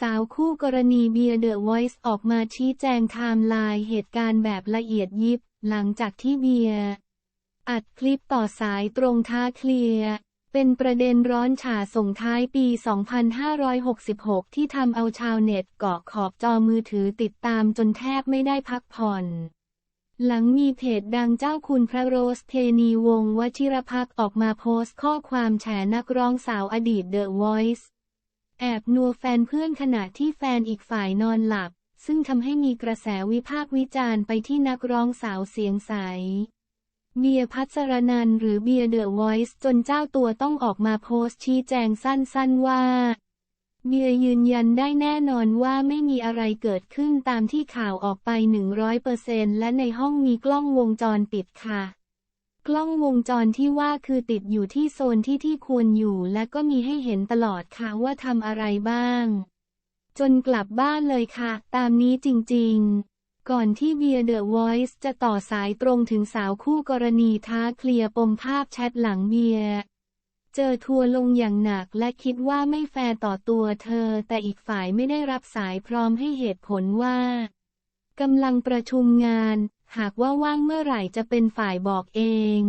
สาวคู่กรณีเบียร์เดอะวอยซ์ออกมาชี้แจงไทม์ไลน์เหตุการณ์แบบละเอียดยิบ หลังจากที่เบียร์อัดคลิปต่อสายตรงท้าเคลียร์เป็นประเด็นร้อนฉาส่งท้ายปี 2566 ที่ทำเอาชาวเน็ตเกาะขอบจอมือถือติดตามจนแทบไม่ได้พักผ่อน หลังมีเพจดังเจ้าคุณพระโรสเทนีวงวชิรพักออกมาโพสต์ข้อความแฉนักร้องสาวอดีตเดอะวอยซ์ แอบนัวแฟนเพื่อนขณะที่แฟนอีกฝ่ายนอนหลับ ซึ่งทำให้มีกระแสวิพากษ์วิจารณ์ไปที่นักร้องสาวเสียงใส เบียร์พัสรนันหรือเบียร์เดอะวอยซ์จนเจ้าตัวต้องออกมาโพสต์ชี้แจงสั้นๆว่า เบียร์ยืนยันได้แน่นอนว่าไม่มีอะไรเกิดขึ้นตามที่ข่าวออกไป 100%และในห้องมีกล้องวงจรปิดค่ะ กล้องวงจรที่ว่าคือติดอยู่ที่โซนที่ที่ควรอยู่ และก็มีให้เห็นตลอดค่ะว่าทำอะไรบ้าง จนกลับบ้านเลยค่ะ ตามนี้จริงๆ ก่อนที่เบียร์เดอะวอยซ์จะต่อสายตรงถึงสาวคู่กรณีท้าเคลียร์ปมภาพแชทหลังเบียร์เจอทัวร์ลงอย่างหนักและคิดว่าไม่แฟร์ต่อตัวเธอ แต่อีกฝ่ายไม่ได้รับสายพร้อมให้เหตุผลว่ากำลังประชุมงาน หากว่าว่างเมื่อไหร่จะเป็นฝ่ายบอกเอง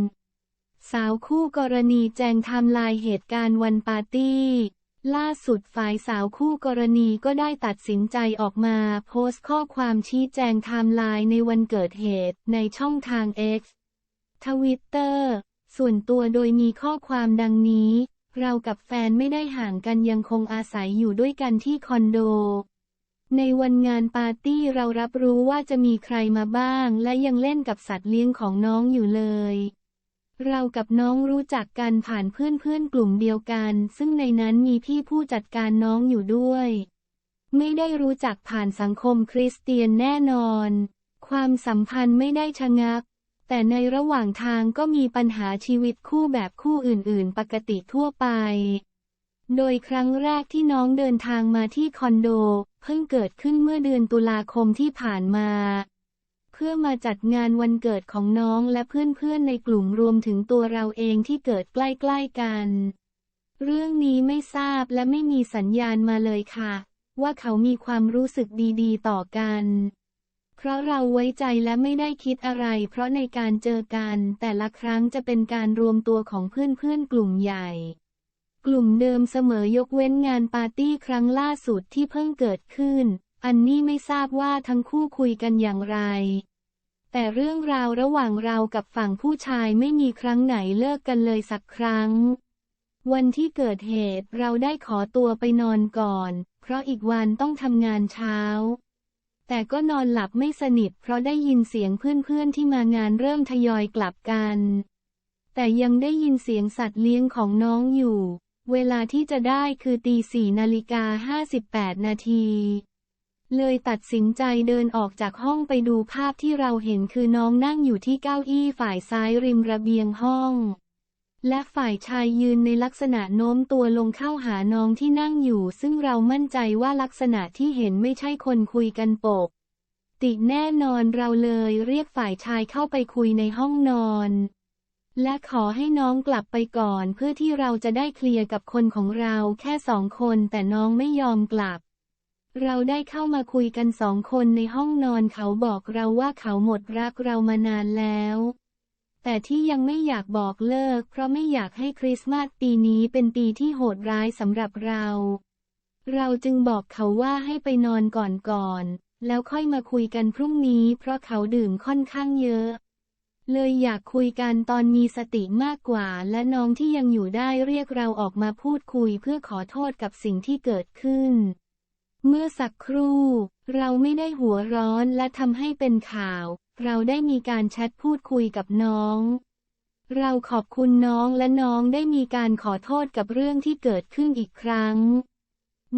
สาวคู่กรณีแจงไทม์ไลน์เหตุการณ์วันปาร์ตี้ ล่าสุดฝ่ายสาวคู่กรณีก็ได้ตัดสินใจออกมา โพสต์ข้อความชี้แจงไทม์ไลน์ในวันเกิดเหตุในช่องทาง X ทวิตเตอร์ส่วนตัวโดยมีข้อความดังนี้ เรากับแฟนไม่ได้ห่างกันยังคงอาศัยอยู่ด้วยกันที่คอนโด ในวันงานปาร์ตี้เรารับรู้ว่าจะมีใครมาบ้าง และยังเล่นกับสัตว์เลี้ยงของน้องอยู่เลย เรากับน้องรู้จักกันผ่านเพื่อนๆกลุ่มเดียวกัน ซึ่งในนั้นมีพี่ผู้จัดการน้องอยู่ด้วย ไม่ได้รู้จักผ่านสังคมคริสเตียนแน่นอน ความสัมพันธ์ไม่ได้ชะงัก แต่ในระหว่างทางก็มีปัญหาชีวิตคู่แบบคู่อื่นๆ ปกติทั่วไป โดยครั้งแรกที่น้องเดินทางมาที่คอนโด เพิ่งเกิดขึ้นเมื่อเดือนตุลาคมที่ผ่านมา เพื่อมาจัดงานวันเกิดของน้องและเพื่อนๆในกลุ่มรวมถึงตัวเราเองที่เกิดใกล้ๆกัน เรื่องนี้ไม่ทราบและไม่มีสัญญาณมาเลยค่ะ ว่าเขามีความรู้สึกดีๆ ต่อกัน เพราะเราไว้ใจและไม่ได้คิดอะไร เพราะในการเจอกันแต่ละครั้งจะเป็นการรวมตัวของเพื่อนๆกลุ่มใหญ่ กลุ่มเดิมเสมอยกเว้นงานปาร์ตี้ครั้งล่าสุดที่เพิ่งเกิดขึ้น อันนี้ไม่ทราบว่าทั้งคู่คุยกันอย่างไร แต่เรื่องราวระหว่างเรากับฝั่งผู้ชายไม่มีครั้งไหนเลิกกันเลยสักครั้ง วันที่เกิดเหตุเราได้ขอตัวไปนอนก่อน เพราะอีกวันต้องทำงานเช้า แต่ก็นอนหลับไม่สนิทเพราะได้ยินเสียงเพื่อนๆที่มางานเริ่มทยอยกลับกันแต่ยังได้ยินเสียงสัตว์เลี้ยงของน้องอยู่ เวลาที่จะได้คือตีสี่นาฬิกาห้าสิบแปดนาทีเลยตัดสินใจเดินออกจากห้องไปดูภาพที่เราเห็นคือน้องนั่งอยู่ที่เก้าอี้ฝ่ายซ้ายริมระเบียงห้อง และฝ่ายชายยืนในลักษณะโน้มตัวลงเข้าหาน้องที่นั่งอยู่ ซึ่งเรามั่นใจว่าลักษณะที่เห็นไม่ใช่คนคุยกันปก ติแน่นอนเราเลยเรียกฝ่ายชายเข้าไปคุยในห้องนอน และขอให้น้องกลับไปก่อนเพื่อที่เราจะได้เคลียร์กับคนของเราแค่สองคนแต่น้องไม่ยอมกลับ เราได้เข้ามาคุยกันสองคนในห้องนอนเขาบอกเราว่าเขาหมดรักเรามานานแล้ว แต่ที่ยังไม่อยากบอกเลิก เพราะไม่อยากให้คริสต์มาสปีนี้เป็นปีที่โหดร้ายสำหรับเรา เราจึงบอกเขาว่าให้ไปนอนก่อนก่อน แล้วค่อยมาคุยกันพรุ่งนี้ เพราะเขาดื่มค่อนข้างเยอะ เลยอยากคุยกันตอนมีสติมากกว่า และน้องที่ยังอยู่ได้เรียกเราออกมาพูดคุยเพื่อขอโทษกับสิ่งที่เกิดขึ้น เมื่อสักครู่ เราไม่ได้หัวร้อนและทำให้เป็นข่าว เราได้มีการแชทพูดคุยกับน้อง เราขอบคุณน้องและน้องได้มีการขอโทษกับเรื่องที่เกิดขึ้นอีกครั้ง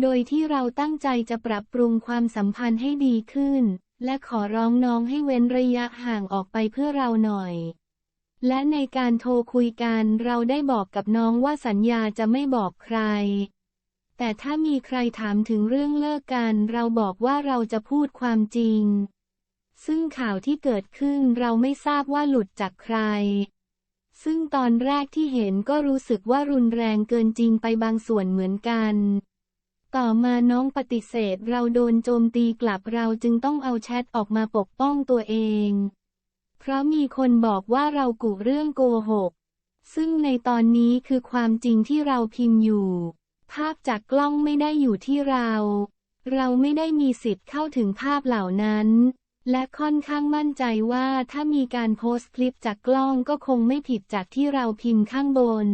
โดยที่เราตั้งใจจะปรับปรุงความสัมพันธ์ให้ดีขึ้น และขอร้องน้องให้เว้นระยะห่างออกไปเพื่อเราหน่อย และในการโทรคุยกันเราได้บอกกับน้องว่าสัญญาจะไม่บอกใคร แต่ถ้ามีใครถามถึงเรื่องเลิกกันเราบอกว่าเราจะพูดความจริง ซึ่งข่าวที่เกิดขึ้นเราไม่ทราบว่าหลุดจากใคร ซึ่งตอนแรกที่เห็นก็รู้สึกว่ารุนแรงเกินจริงไปบางส่วนเหมือนกัน ต่อมาน้องปฏิเสธเราโดนโจมตีกลับเราจึงต้องเอาแชทออกมาปกป้องตัวเอง เพราะมีคนบอกว่าเรากุเรื่องโกหก ซึ่งในตอนนี้คือความจริงที่เราพิมพ์อยู่ ภาพจากกล้องไม่ได้อยู่ที่เรา เราไม่ได้มีสิทธิ์เข้าถึงภาพเหล่านั้น และค่อนข้างมั่นใจว่าถ้ามีการโพสต์คลิปจากกล้องก็คงไม่ผิดจากที่เราพิมพ์ข้างบน